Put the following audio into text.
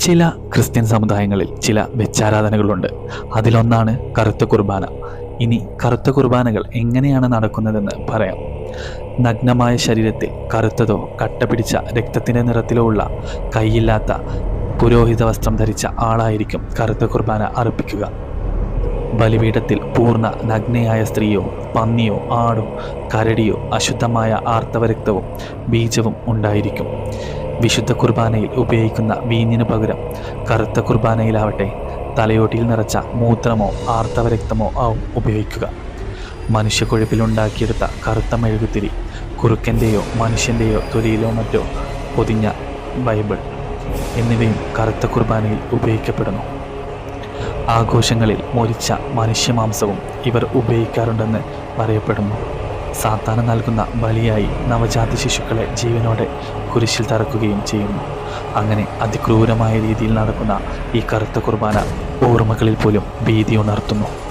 ചില ക്രിസ്ത്യൻ സമുദായങ്ങളിൽ ചില വെച്ചാരാധനകളുണ്ട്. അതിലൊന്നാണ് കറുത്ത കുർബാന. ഇനി കറുത്ത കുർബാനകൾ എങ്ങനെയാണ് നടക്കുന്നതെന്ന് പറയാം. നഗ്നമായ ശരീരത്തിൽ കറുത്തതോ കട്ട പിടിച്ച രക്തത്തിന്റെ നിറത്തിലോ ഉള്ള കൈയില്ലാത്ത പുരോഹിത വസ്ത്രം ധരിച്ച ആളായിരിക്കും കറുത്ത കുർബാന അർപ്പിക്കുക. ബലിപീഠത്തിൽ പൂർണ നഗ്നയായ സ്ത്രീയോ പന്നിയോ ആടോ കരടിയോ അശുദ്ധമായ ആർത്തവരക്തവും ബീജവും ഉണ്ടായിരിക്കും. വിശുദ്ധ കുർബാനയിൽ ഉപയോഗിക്കുന്ന വീഞ്ഞിന് പകരം കറുത്ത കുർബാനയിലാവട്ടെ തലയോട്ടിയിൽ നിറച്ച മൂത്രമോ ആർത്തവരക്തമോ ആവും ഉപയോഗിക്കുക. മനുഷ്യക്കൊഴുപ്പിലുണ്ടാക്കിയെടുത്ത കറുത്ത മെഴുകുത്തിരി കുറുക്കന്റെയോ മനുഷ്യന്റെയോ തൊലിയിലോ മറ്റോ പൊതിഞ്ഞ ബൈബിൾ എന്നിവയും കറുത്ത കുർബാനയിൽ ഉപയോഗിക്കപ്പെടുന്നു. ആഘോഷങ്ങളിൽ മൊരിച്ച മനുഷ്യമാംസവും ഇവർ ഉപയോഗിക്കാറുണ്ടെന്ന് പറയപ്പെടുന്നു. സാത്താന് നൽകുന്ന ബലിയായി നവജാത ശിശുക്കളെ ജീവനോടെ കുരിശിൽ തറക്കുകയും ചെയ്യുന്നു. അങ്ങനെ അതിക്രൂരമായ രീതിയിൽ നടക്കുന്ന ഈ കറുത്ത കുർബാന ഓർമ്മകളിൽ പോലും ഭീതി ഉണർത്തുന്നു.